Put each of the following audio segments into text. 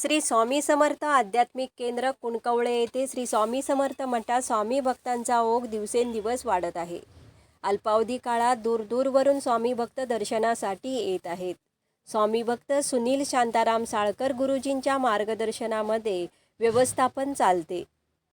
श्री स्वामी समर्थ आध्यात्मिक केंद्र कुणकवळे येथे श्री स्वामी समर्थ मठात स्वामी भक्तांचा ओघ दिवसेंदिवस वाढत आहे. अल्पावधी काळात दूरदूरवरून स्वामी भक्त दर्शनासाठी येत आहेत. स्वामी भक्त सुनील शांताराम साळकर गुरुजींच्या मार्गदर्शनामध्ये व्यवस्थापन चालते.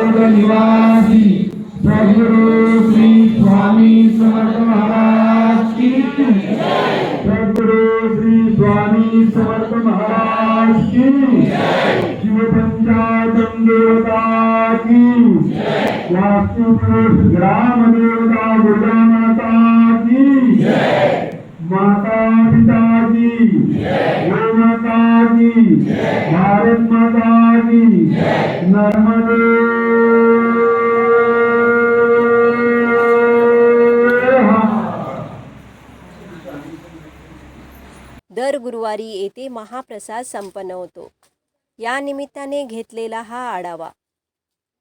अक्कलकोट निवासी सद्गुरु श्री स्वामी समर्थ महाराज की सद्गुरु श्री स्वामी समर्थ महाराज की शिवपंचायतन देवता की वास्तुपुरुष ग्राम देवता दुर्गा माता की माता पिता की गौ माता की भारत माता की नर्मदे. दर गुरुवारी येथे महाप्रसाद संपन्न होतो. या निमित्ताने घेतलेला हा आढावा.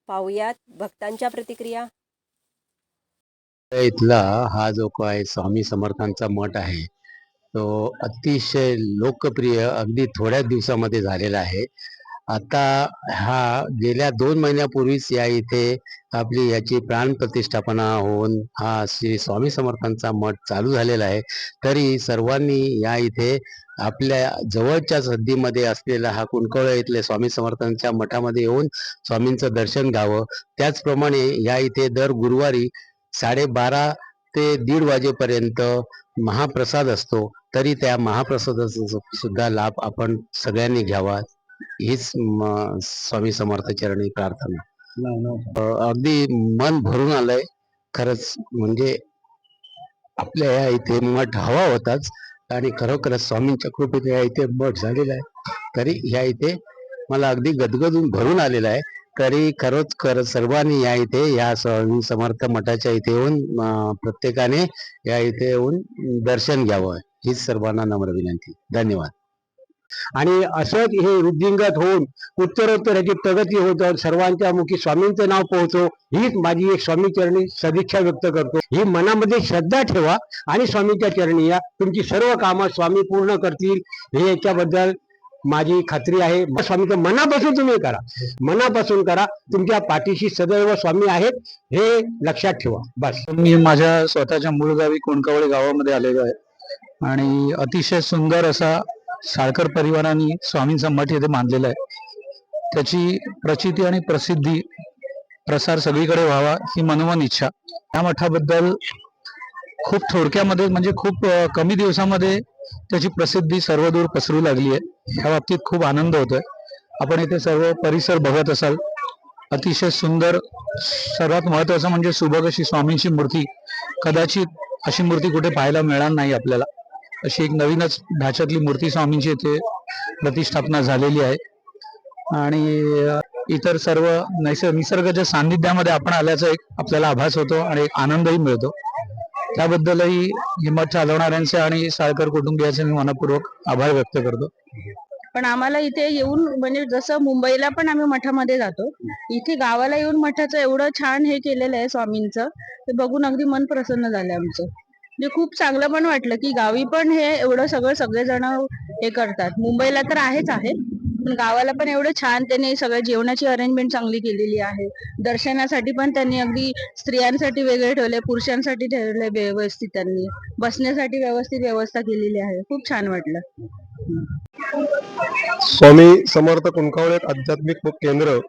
पाहुयात भक्तांच्या प्रतिक्रिया. इथला हा जो काय स्वामी समर्थांचा मठ आहे तो अतिशय लोकप्रिय अगदी थोड्याच दिवसामध्ये झालेला आहे. आता हा गेल्या दोन महिन्यापूर्वीच या इथे आपली याची प्राण प्रतिष्ठापना होऊन हा श्री स्वामी समर्थांचा मठ चालू झालेला आहे. तरी सर्वांनी या इथे आपल्या जवळच्या हद्दीमध्ये असलेला हा कुणकवळ इथले स्वामी समर्थांच्या मठामध्ये येऊन स्वामींचं दर्शन घ्यावं. त्याचप्रमाणे या इथे दर गुरुवारी साडेबारा ते दीड वाजेपर्यंत महाप्रसाद असतो. तरी त्या महाप्रसादाचा सुद्धा लाभ आपण सगळ्यांनी घ्यावा. हीच स्वामी समर्थ चरणी प्रार्थना. अगदी मन भरून आलंय. खरंच म्हणजे आपल्या या इथे मठ हवा होताच. आणि खरोखरच स्वामींच्या कृपेने या इथे मठ झालेला आहे. तरी या इथे मला अगदी गदगदून भरून आलेला आहे. तरी खरोच खरं सर्वांनी या इथे या स्वामी समर्थ मठाच्या इथे येऊन प्रत्येकाने या इथे येऊन दर्शन घ्यावं. हीच सर्वांना नम्र विनंती. धन्यवाद. आणि असंच हे वृद्धिंगत होऊन उत्तरोत्तर याची प्रगती होत सर्वांच्या मुखी स्वामींचं नाव पोहोचो हीच माझी एक स्वामी चरणी सदिच्छा व्यक्त करतो. ही मनामध्ये श्रद्धा ठेवा आणि स्वामीच्या चरणी या. तुमची सर्व कामं स्वामी पूर्ण करतील. हे याच्याबद्दल माझी खात्री आहे. स्वामीचं मनापासून तुम्ही करा. मनापासून करा. तुमच्या पाठीशी सदैव स्वामी आहेत. हे लक्षात ठेवा. बस. मी माझ्या स्वतःच्या मूळ गावी कोणकावळी गावामध्ये आलेलो आहे. आणि अतिशय सुंदर असा साळकर परिवाराने स्वामींचा मठ येथे बांधलेला आहे. त्याची प्रचिती आणि प्रसिद्धी प्रसार सगळीकडे व्हावा ही मनोमन इच्छा. या मठाबद्दल खूप थोडक्यामध्ये म्हणजे खूप कमी दिवसामध्ये त्याची प्रसिद्धी सर्वदूर पसरू लागली आहे. ह्या बाबतीत खूप आनंद होतोय. आपण इथे सर्व परिसर बघत असाल. अतिशय सुंदर सर्वात महत्वाचं म्हणजे सुबक अशी स्वामींची मूर्ती. कदाचित अशी मूर्ती कुठे पाहायला मिळणार नाही आपल्याला. अशी एक नवीनच ढाच्यातली मूर्ती स्वामींची इथे प्रतिष्ठापना झालेली आहे. आणि इतर सर्व नैसर्ग निसर्गाच्या सान्निध्यामध्ये आपण आल्याचा एक आपल्याला आभास होतो आणि एक आनंदही मिळतो. त्याबद्दलही हिंमत चालवणाऱ्यांचे आणि साळकर कुटुंबियाचे मी मनपूर्वक आभार व्यक्त करतो. पण आम्हाला इथे येऊन म्हणजे जसं मुंबईला पण आम्ही मठामध्ये जातो इथे गावाला येऊन मठाचं एवढं छान हे केलेलं आहे स्वामींचं ते बघून अगदी मन प्रसन्न झालं आमचं. म्हणजे खूप चांगलं पण वाटलं की गावी पण हे एवढं सगळं सगळेजण हे करतात. मुंबईला तर आहेच आहे पण गावाला पण एवढं छान त्यांनी सगळ्या जेवणाची अरेंजमेंट चांगली केलेली आहे. दर्शनासाठी पण त्यांनी अगदी स्त्रियांसाठी वेगळे ठेवले पुरुषांसाठी ठेवले व्यवस्थित त्यांनी. बसण्यासाठी व्यवस्थित व्यवस्था केलेली आहे. खूप छान वाटलं. स्वामी समर्थ कुंकावळे आध्यात्मिक केंद्र.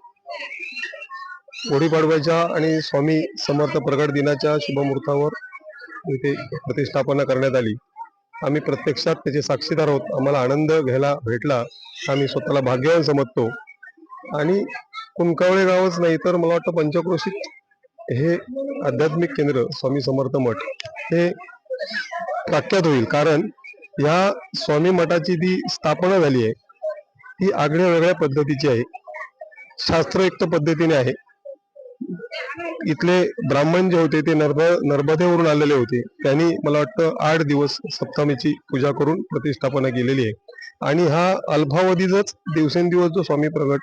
गुढीपाडव्याच्या आणि स्वामी समर्थ प्रगट दिनाच्या शुभमुहूर्तावर इथे प्रतिष्ठापना करण्यात आली. आम्ही प्रत्यक्षात त्याचे साक्षीदार आहोत. आम्हाला आनंद घ्यायला भेटला. आम्ही स्वतःला भाग्यवान समजतो. आणि कुंकावळे गावच नाही तर मला वाटतं पंचक्रोशीत हे आध्यात्मिक केंद्र स्वामी समर्थ मठ हे प्रख्यात होईल. कारण या स्वामी मठाची जी स्थापना झाली आहे ती आगळ्या वेगळ्या पद्धतीची आहे. शास्त्रयुक्त पद्धतीने आहे. इथले ब्राह्मण जे होते ते नर्भ नर्मदेवरून आलेले होते. त्यांनी मला वाटतं आठ दिवस सप्तमीची पूजा करून प्रतिष्ठापना केलेली आहे. आणि हा अल्पावधीतच दिवसेंदिवस जो स्वामी प्रगट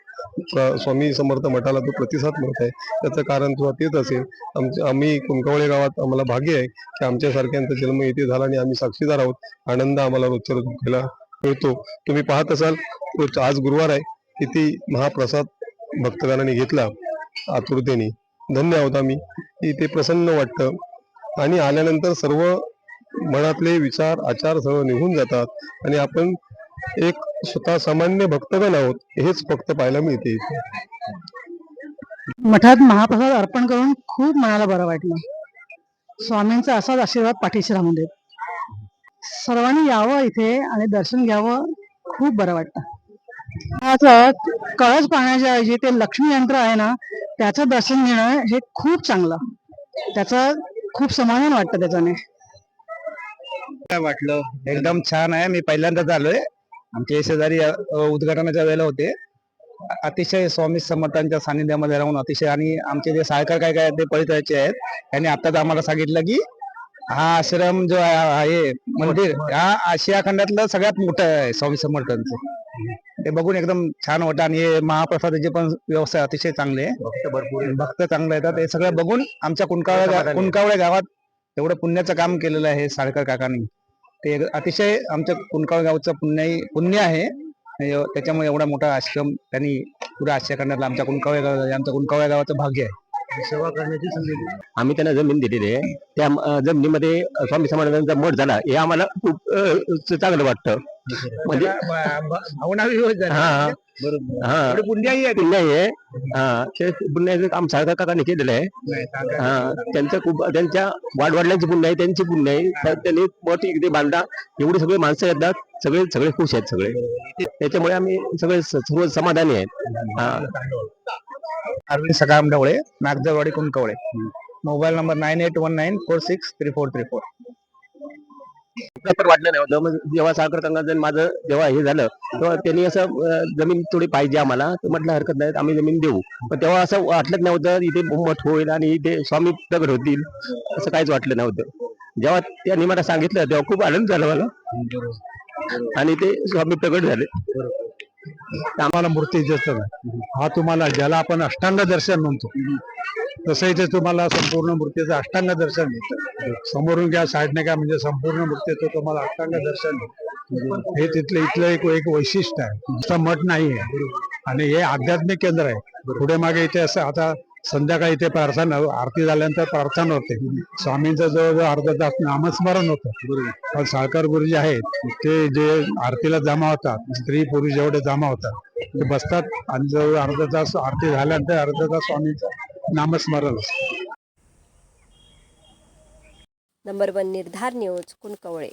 स्वामी समर्थ मठाला जो प्रतिसाद मिळत आहे त्याचं कारण तुला तेच असेल. आमच्या आम्ही कुंकवळे गावात आम्हाला भाग्य आहे की आमच्यासारख्यांचा जन्म येथे झाला आणि आम्ही साक्षीदार आहोत. आनंद आम्हाला रोजच्या रोज घ्यायला मिळतो. तुम्ही पाहत असाल रोज आज गुरुवार आहे. किती महाप्रसाद भक्तगणांनी घेतला आतुरतेने. धन्य आहोत आम्ही. इथे प्रसन्न वाटतं. आणि आल्यानंतर सर्व मनातले विचार आचार सर्व निघून जातात. आणि आपण एक स्वतः सामान्य भक्तगण आहोत हेच फक्त पाहायला मिळते मठात महाप्रसाद अर्पण करून खूप मनाला बरं वाटलं. स्वामींचा असाच आशीर्वाद पाठीशी राहून देत. सर्वांनी यावं इथे आणि दर्शन घ्यावं खूप बरं वाटतं. असं कळस पाहण्याच्या ऐवजी ते लक्ष्मी यंत्र आहे ना त्याचं दर्शन घेणं हे खूप चांगलं. त्याचं खूप समाधान वाटतं त्याच्याने. काय वाटलं? एकदम छान आहे. मी पहिल्यांदाच आलोय आमच्या शेजारी उद्घाटनाच्या वेळेला होते. अतिशय स्वामी समर्थांच्या सानिध्यामध्ये राहून अतिशय आणि आमचे जे सायकर काय काय ते परिचयाचे आहेत. त्यांनी आताच आम्हाला सांगितलं की हा आश्रम जो आहे आहे मंदिर हा आशिया खंडातलं सगळ्यात मोठं आहे स्वामी समर्थांचं. ते बघून एकदम छान वाटतं आणि हे महाप्रसादाची पण व्यवस्था अतिशय चांगली आहे. भक्त चांगले येतात. हे सगळं बघून आमच्या कुणकावळ्या कुणकावळ्या गावात एवढं पुण्याचं काम केलेलं आहे साळकर काकांनी. ते अतिशय आमच्या कुणकाळ गावचं पुण्य पुण्य आहे. त्याच्यामुळे एवढा मोठा आश्रम त्यांनी पुरा आशिया खंडातला आमच्या कुणकावळ्या गाव आमच्या कुणकावळ्या गावाचं भाग्य आहे. सेवा करण्याची संधी आम्ही त्यांना जमीन दिलेली आहे. त्या जमिनीमध्ये स्वामी समर्थांचा मठ झाला. हे आम्हाला खूप चांगलं वाटतं. म्हणजे भावना. हा. हा. पुण्याही आहे. आहे. हा. पुण्याचं काम सारखं काकाने केलेलं आहे. हा. त्यांचं खूप त्यांच्या वाडवडिलांची पुण्य आहे त्यांची पुण्य आहे त्यांनी मठ इकडे बांधला एवढे सगळे माणसं येतात. सगळे सगळे खुश आहेत सगळे. त्याच्यामुळे आम्ही सगळे सर्व समाधानी आहेत. हा. Arvind Sakharam Dhawale Nagjarwadi Kunkawale. Mobile number nine eight one nine four six three four three four. पण वाटलं नाही. होतं मग जेव्हा साखर कंगाजन माझं जेव्हा हे झालं तेव्हा त्यांनी असं जमीन थोडी पाहिजे आम्हाला. म्हटलं हरकत नाही आम्ही जमीन देऊ. पण तेव्हा असं वाटलंच नव्हतं इथे मठ होईल आणि इथे स्वामी प्रगट होतील असं काहीच वाटलं नव्हतं. जेव्हा त्यांनी मला सांगितलं तेव्हा खूप आनंद झाला मला. आणि ते स्वामी प्रगट झाले. आम्हाला मूर्ती दिसतात हा तुम्हाला ज्याला आपण अष्टांग दर्शन म्हणतो तसं इथे तुम्हाला संपूर्ण मूर्तीचं अष्टांग दर्शन मिळतं समोरून घ्या साईडने घ्या म्हणजे संपूर्ण मूर्तीचं तुम्हाला अष्टांग दर्शन हे तिथलं इथलं एक एक वैशिष्ट्य आहे. मठ नाही आहे आणि हे आध्यात्मिक केंद्र आहे. पुढे मागे इथे असं आता संध्याकाळी इथे प्रार्थना आरती झाल्यानंतर प्रार्थना होते. स्वामींचं जवळजवळ अर्धा तास नामस्मरण होतं. पण साळकर गुरुजी आहेत ते जे आरतीला जमा होतात स्त्री पुरुष जेवढे जमा होतात ते बसतात आणि जवळ अर्धा तास आरती झाल्यानंतर अर्धा तास स्वामींचं नामस्मरण असतं. Number one Nirdhar news Kunkawale.